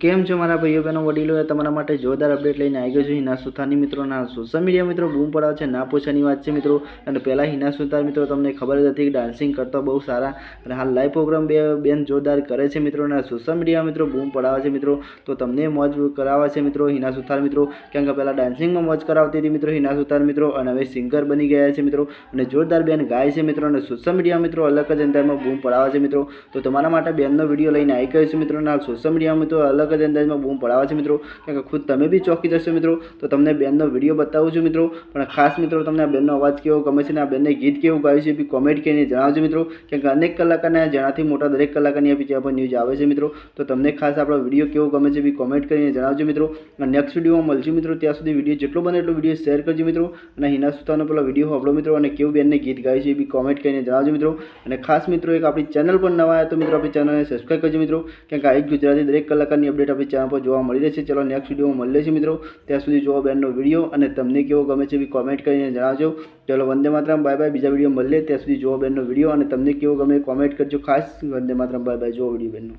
કેમ છો મારા ભાઈઓ, બહેનો, વડીલો? એ તમારા માટે જોરદાર અપડેટ લઈને આવી ગયો છું. હિના સુથારની મિત્રોના સોશિયલ મીડિયા મિત્રો, બૂમ પડાવે છે, ના પૂછવાની વાત છે મિત્રો. અને પહેલાં હિના સુથાર મિત્રો, તમને ખબર જ હતી કે ડાન્સિંગ કરતો બહુ સારા. અને હાલ લાઈવ પ્રોગ્રામ બે બેન જોરદાર કરે છે મિત્રો. અને સોશિયલ મીડિયા મિત્રો બૂમ પડાવે છે મિત્રો. તો તમને મોજ કરાવે છે મિત્રો હિના સુથાર મિત્રો. કેમ કે પહેલાં ડાન્સિંગમાં મોજ કરાવતી હતી મિત્રો હિના સુથાર મિત્રો. અને હવે સિંગર બની ગયા છે મિત્રો. અને જોરદાર બેન ગાય છે મિત્રો. અને સોશિયલ મીડિયા મિત્રો અલગ જ અંદરમાં બૂમ પડાવે છે મિત્રો. તો તમારા માટે બેનનો વીડિયો લઈને આવી ગયો છે મિત્રો. અને સોશિયલ મીડિયા મિત્રો અલગ જ અંદાજમાં બૂમ પડાવે છે મિત્રો. કેમ કે ખુદ તમે બી ચોકી જશો મિત્રો, તો તમને બેનનો વીડિયો બતાવું છું મિત્રો. પણ ખાસ મિત્રો, તમને આ બેનનો અવાજ કેવો ગમે છે ને આ બેનને ગીત કેવું ગાયું છે એ બી કોમેન્ટ કરીને જણાવજો મિત્રો. કેમ કે અનેક કલાકારના જેનાથી મોટા દરેક કલાકારની આપી જ્યાં પર ન્યૂઝ આવે છે મિત્રો. તો તમને ખાસ આપણો વીડિયો કેવો ગમે છે એ બી કોમેન્ટ કરીને જણાવજો મિત્રો. અને નેક્સ્ટ વિડીયોમાં મળશું મિત્રો. ત્યાં સુધી વીડિયો જેટલો બને એટલો વીડિયો શેર કરજો મિત્રો. અને હિના સુતાનો પેલો વીડિયો આપણો મિત્રો. અને કેવું બેનને ગીત ગાયું છે એ બી કોમેન્ટ કરીને જણાવજો મિત્રો. અને ખાસ મિત્રો, એક આપણી ચેનલ પર નવા આવ્યા તો મિત્રો આપણી ચેનલને સબસ્ક્રાઈબ કરજો મિત્રો. કેમ કે આ એક ગુજરાતી દરેક કલાકારની અપડેટ આપણી ચેનલ પર જોવા મળી રહેશે ચલો નેક્સ્ટ વિડીયોમાં મળી છે મિત્રો. ત્યાં સુધી જોવા બેનનો વીડિયો અને તમને કેવો ગમે છે બી કોમેન્ટ કરીને જણાવજો. ચલો વંદે માતરમ બાય બાય બીજા વીડિયો મળીએ. ત્યાં સુધી જોવા બેનનો વીડિયો અને તમને કેવો ગમે કોમેન્ટ કરજો. ખાસ વંદે માતરમ બાય બાય જોવા વીડિયો બેનનો.